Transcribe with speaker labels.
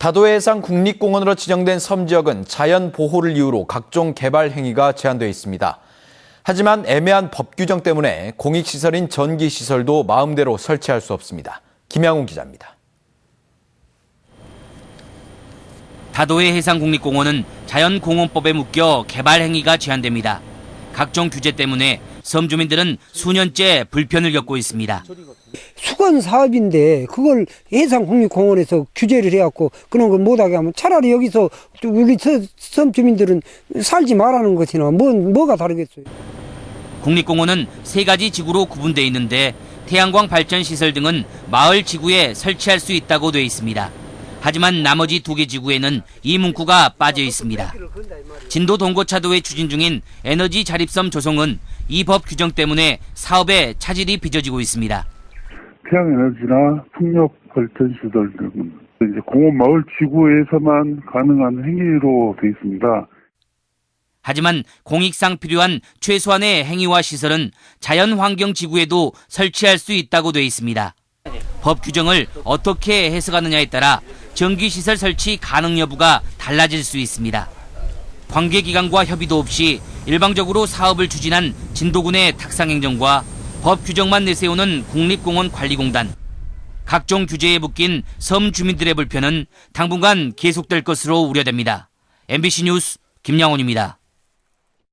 Speaker 1: 다도해상 국립공원으로 지정된 섬 지역은 자연 보호를 이유로 각종 개발 행위가 제한되어 있습니다. 하지만 애매한 법 규정 때문에 공익시설인 전기시설도 마음대로 설치할 수 없습니다. 김양훈 기자입니다.
Speaker 2: 다도해 해상국립공원은 자연공원법에 묶여 개발 행위가 제한됩니다. 각종 규제 때문에 섬 주민들은 수년째 불편을 겪고 있습니다.
Speaker 3: 수건 사업인데 그걸 해상국립공원에서 규제를 해갖고 그런 걸 못하게 하면 차라리 여기서 우리 서- 섬 주민들은 살지 말라는 것이나 뭐, 뭐가 다르겠어요.
Speaker 2: 국립공원은 세 가지 지구로 구분돼 있는데 태양광 발전 시설 등은 마을 지구에 설치할 수 있다고 돼 있습니다. 하지만 나머지 두 개 지구에는 이 문구가 빠져 있습니다. 진도 동고차도에 추진 중인 에너지 자립섬 조성은 이 법 규정 때문에 사업에 차질이 빚어지고 있습니다.
Speaker 4: 태양에너지나 풍력 발전 시설 등은 이제 공원 마을 지구에서만 가능한 행위로 되어 있습니다.
Speaker 2: 하지만 공익상 필요한 최소한의 행위와 시설은 자연 환경 지구에도 설치할 수 있다고 돼 있습니다. 법 규정을 어떻게 해석하느냐에 따라 전기시설 설치 가능 여부가 달라질 수 있습니다. 관계기관과 협의도 없이 일방적으로 사업을 추진한 진도군의 탁상행정과 법 규정만 내세우는 국립공원 관리공단. 각종 규제에 묶인 섬 주민들의 불편은 당분간 계속될 것으로 우려됩니다. MBC 뉴스 김양훈입니다.